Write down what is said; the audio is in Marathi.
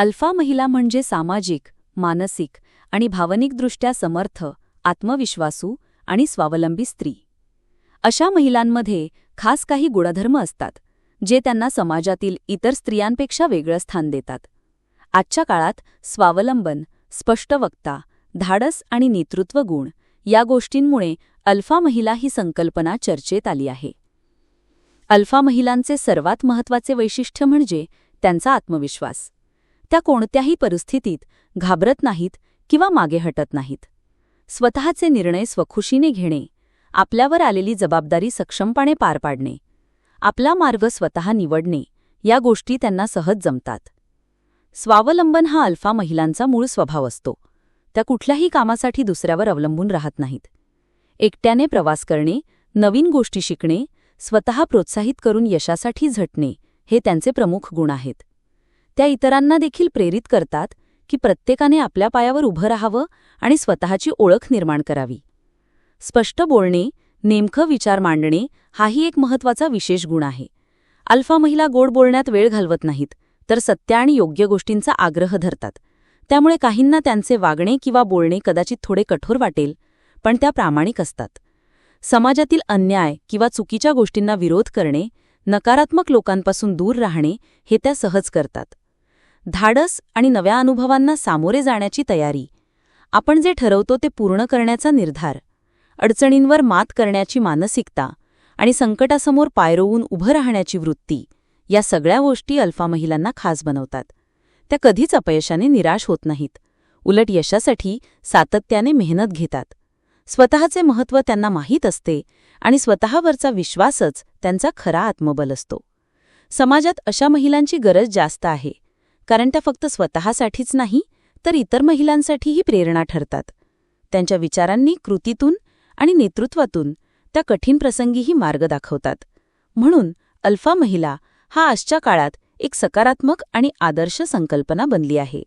अल्फा महिला म्हणजे सामाजिक मानसिक आणि भावनिकदृष्ट्या समर्थ आत्मविश्वासू आणि स्वावलंबी स्त्री. अशा महिलांमध्ये खास काही गुणधर्म असतात जे त्यांना समाजातील इतर स्त्रियांपेक्षा वेगळं स्थान देतात. आजच्या काळात स्वावलंबन स्पष्ट वक्ता धाडस आणि नेतृत्व गुण या गोष्टींमुळे अल्फा महिला ही संकल्पना चर्चेत आली आहे. अल्फा महिलांचे सर्वात महत्त्वाचे वैशिष्ट्य म्हणजे त्यांचा आत्मविश्वास. त्या कोणत्याही परिस्थितीत घाबरत नाहीत किंवा मागे हटत नाहीत. स्वतःचे निर्णय स्वखुशीने घेणे आपल्यावर आलेली जबाबदारी सक्षमपणे पार पाडणे आपला मार्ग स्वतः निवडणे या गोष्टी त्यांना सहज जमतात. स्वावलंबन हा अल्फा महिलांचा मूळ स्वभाव असतो. त्या कुठल्याही कामासाठी दुसऱ्यावर अवलंबून राहत नाहीत. एकट्याने प्रवास करणे नवीन गोष्टी शिकणे स्वतः प्रोत्साहित करून यशासाठी झटणे हे त्यांचे प्रमुख गुण आहेत. त्या इतरांना देखील प्रेरित करतात की प्रत्येकाने आपल्या पायावर उभं राहावं आणि स्वतःची ओळख निर्माण करावी. स्पष्ट बोलणे नेमकं विचार मांडणे हाही एक महत्त्वाचा विशेष गुण आहे. अल्फा महिला गोड बोलण्यात वेळ घालवत नाहीत तर सत्य आणि योग्य गोष्टींचा आग्रह धरतात. त्यामुळे काहींना त्यांचे वागणे किंवा बोलणे कदाचित थोडे कठोर वाटेल पण त्या प्रामाणिक असतात. समाजातील अन्याय किंवा चुकीच्या गोष्टींना विरोध करणे नकारात्मक लोकांपासून दूर राहणे हे त्या सहज करतात. धाडस आणि नव्या अनुभवांना सामोरे जाण्याची तयारी. आपण जे ठरवतो ते पूर्ण करण्याचा निर्धार. अडचणींवर मात करण्याची मानसिकता आणि संकटासमोर पायरोवून उभं राहण्याची वृत्ती या सगळ्या गोष्टी अल्फा महिलांना खास बनवतात. त्या कधीच अपयशाने निराश होत नाहीत. उलट यशासाठी सातत्याने मेहनत घेतात. स्वतःचे महत्त्व त्यांना माहीत असते आणि स्वतःवरचा विश्वासच त्यांचा खरा आत्मबल असतो. समाजात अशा महिलांची गरज जास्त आहे. कारण त्या फक्त स्वतःसाठीच नाही तर इतर महिलांसाठीही प्रेरणा ठरतात. त्यांच्या विचारांनी कृतीतून आणि नेतृत्वातून त्या कठीण प्रसंगीही मार्ग दाखवतात. म्हणून अल्फा महिला हा आजच्या काळात एक सकारात्मक आणि आदर्श संकल्पना बनली आहे.